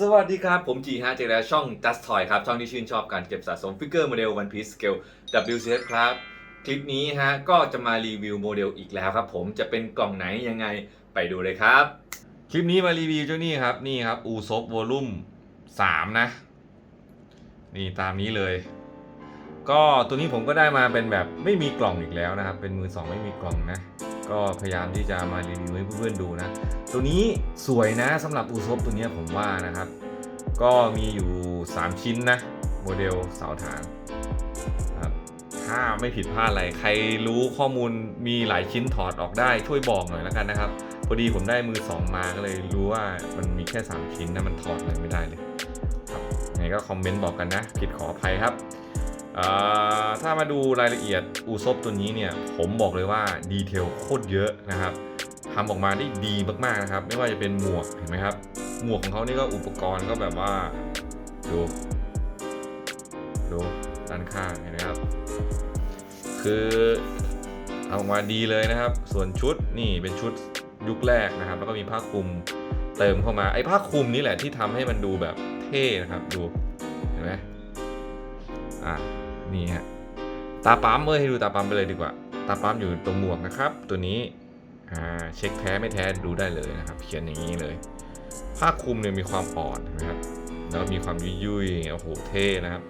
สวัสดีครับ ผมจีฮะเจอแล้วช่อง Just Toy ครับ ช่องที่ชื่นชอบการเก็บสะสมฟิกเกอร์โมเดล One Piece Scale WCS ครับ คลิปนี้ฮะ ก็จะมารีวิวโมเดลอีกแล้วครับผมจะเป็นกล่องไหนยังไงไปดูเลยครับ คลิปนี้มารีวิวเจ้านี่ครับ นี่ครับ อูซบวอลุ่ม3 นะ นี่ตามนี้เลย ก็ตัวนี้ผมก็ได้มาเป็นแบบไม่มีกล่องอีกแล้วนะครับ เป็นมือสองไม่มีกล่องนะ ก็พยายามที่จะมารีวิวให้เพื่อนๆดูนะ ตัวนี้สวยนะสำหรับอูซบตัวเนี้ยผมว่านะครับ ก็มีอยู่ 3 ชิ้นนะ โมเดลเสาฐานครับถ้าไม่ผิดพลาดอะไร ใครรู้ข้อมูลมีหลายชิ้นถอดออกได้ช่วยบอกหน่อยแล้วกันนะครับ พอดีผมได้มือ 2 มาก็เลยรู้ว่ามันมีแค่ 3 ชิ้นนะมันถอดอะไรไม่ได้เลยครับยังไงก็คอมเมนต์บอกกันนะผิดขออภัยครับ ถ้ามาดูรายละเอียดอูซบตัวนี้เนี่ย ผมบอกเลยว่าดีเทลโคตรเยอะนะครับทำออกมาได้ดีมากๆนะครับ ไม่ว่าจะเป็นหมวกเห็นไหมครับ หมวกของเขานี่ก็อุปกรณ์ก็แบบว่า ดูดูด้านข้างเห็นไหมครับ คือเอาออกมาดีเลยนะครับ ส่วนชุดนี่เป็นชุดยุคแรกนะครับ แล้วก็มีผ้าคลุมเติมเข้ามาไอ้ผ้าคลุมนี่แหละที่ทำให้มันดูแบบเท่นะครับดูเห็นไหมอะ นี่ฮะตาปั๊มเอ้ยให้ดูตาปั๊มไปเลยดีกว่า ตาปั๊มอยู่ตรงหมวกนะครับ ตัวนี้อ่าเช็คแท้ไม่แท้ดูได้เลยนะครับ เขียนอย่างนี้เลย ผ้าคลุมเนี่ยมีความอ่อนนะครับแล้วมีความยุยยุยๆโอ้โหเท่นะครับ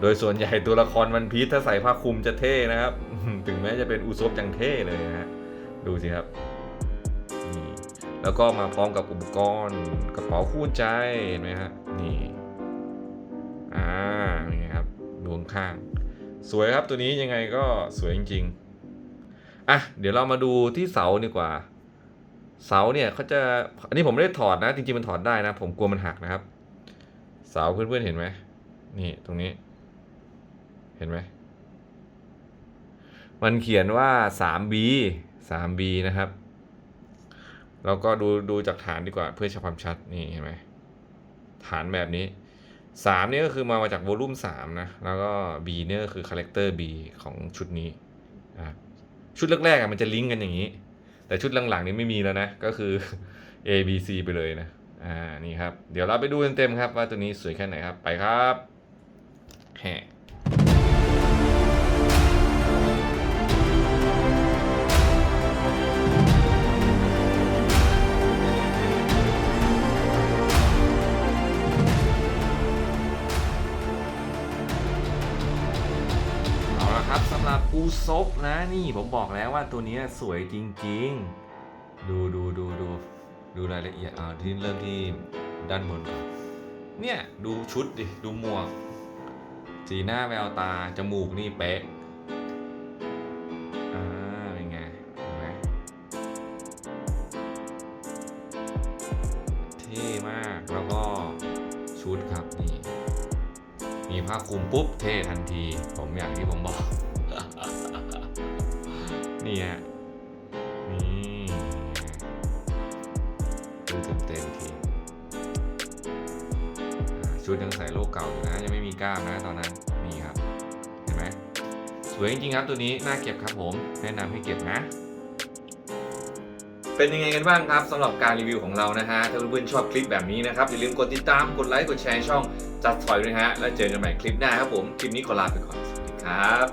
โดยส่วนใหญ่ตัวละครวันพีชถ้าใส่ผ้าคลุมจะเท่นะครับ ถึงแม้จะเป็นอุซบยังเท่เลยนะฮะดูสิครับนี่แล้วก็มาพร้อมกับอุปกรณ์กระเป๋าคู่ใจเห็นไหมฮะนี่ ข้าง สวยครับตัวนี้ยังไงก็สวยจริงๆ อะ เดี๋ยวเรามาดูที่เสาดีกว่า เสาเนี่ยเขาจะอันนี้ผมไม่ได้ถอดนะ จริงๆมันถอดได้นะ ผมกลัวมันหักนะครับ เสาเพื่อนๆเห็นไหมนี่ตรงนี้ เห็นไหมมันเขียนว่า 3B 3B นะครับ แล้วก็ดูดูจากฐานดีกว่าเพื่อชความชัดนี่เห็นไหมฐานแบบนี้ สามนี่ก็คือมามาจากวอลุ่ม3นะ แล้วก็ B เนี่ยก็คือคาแรคเตอร์ B ของชุดนี้ชุดแรกๆอะมันจะลิงก์กันอย่างนี้ แต่ชุดหลังๆนี้ไม่มีแล้วนะ ก็คือ A B C ไปเลยนะ อ่า นี่ครับ เดี๋ยวเราไปดูเต็มๆครับว่าตัวนี้สวยแค่ไหนครับ ไปครับแห่เหรับอูซบนะนี่ผมบอกแล้วว่าตัวนี้สวยจริงๆ ดูดูดูดูดูรายละเอียดเอาที่เริ่มที่ด้านบนก่อนเนี่ยดูชุดดิ ดูหมวก สีหน้าแววตา จมูกนี่เป๊ะอ่าเป็นไงเห็นไหมเท่มากแล้วก็ชุดครับนี่มีผ้าคลุมปุ๊บเท่ทันที ผมอย่างที่ผมบอก นี่ฮะ นี่ดูเต็มๆทีอ่าชุดยังใส่โลกเก่าอยู่นะ ยังไม่มีกล้ามนะตอนนั้น นี่ครับ เห็นไหมสวยจริงๆครับตัวนี้ น่าเก็บครับผม แนะนำให้เก็บนะเป็นยังไงกันบ้างครับสำหรับการรีวิวของเรานะฮะ ถ้าเพื่อนๆชอบคลิปแบบนี้นะครับ อย่าลืมกดติดตาม กดไลค์ กดแชร์ช่องจัดถอยด้วยนะฮะ แล้วเจอกันใหม่คลิปหน้าครับผม คลิปนี้ขอลาไปก่อน ครับ